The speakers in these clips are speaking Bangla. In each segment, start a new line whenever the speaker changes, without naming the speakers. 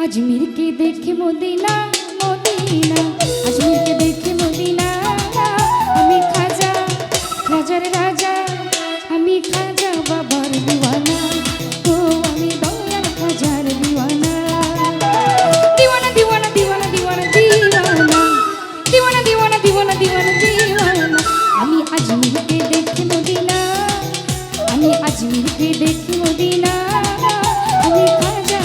আজমিরকে দেখে মদিনা মদিনা আজমিরকে দেখে মদিনা আমি খাজা রাজার রাজা আমি খাজা বাবার দিওয়ানা তো আমি দয়ার খাজার দিওয়ানা দিওয়ানা দিওয়ানা দিওয়ানা দিওয়ানা দিওয়ানা দিওয়ানা দিওয়ানা দিওয়ানা দিওয়ানা দিওয়ানা আমি আজমিরকে দেখে মদিনা আমি আজমিরকে দেখে মদিনা আমি খাজা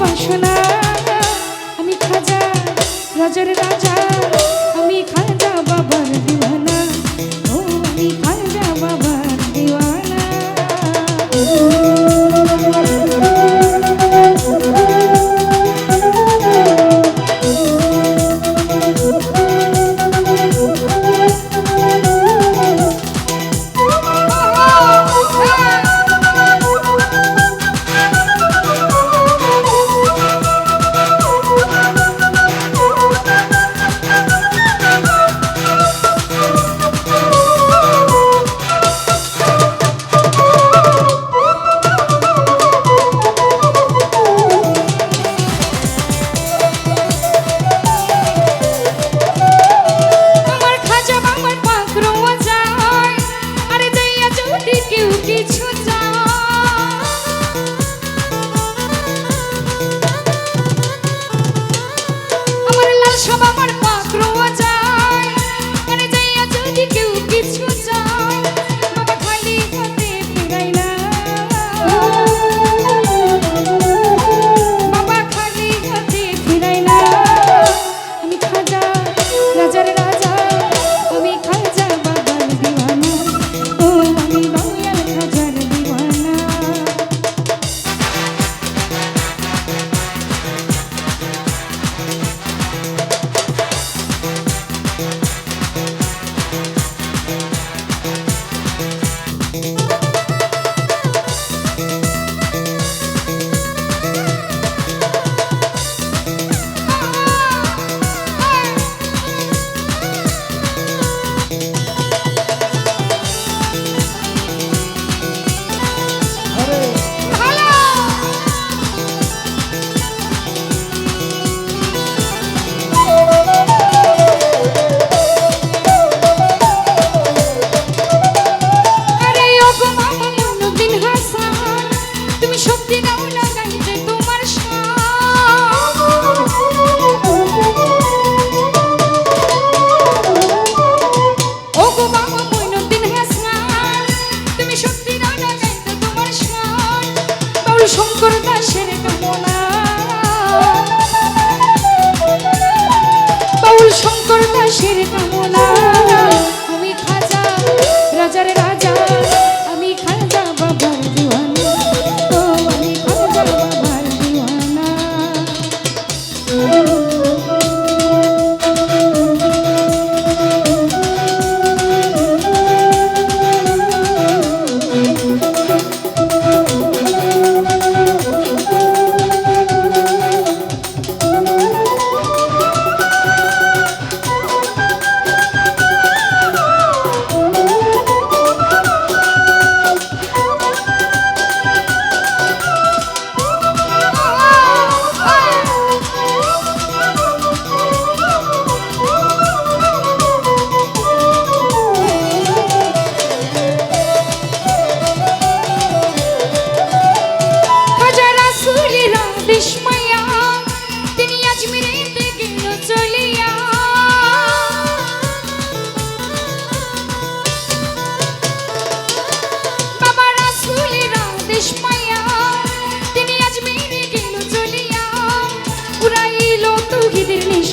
বাসনা। আমি খাজা রাজার রাজা। শঙ্কর দাসের কামনা বাউল শঙ্কর দাসের কামনা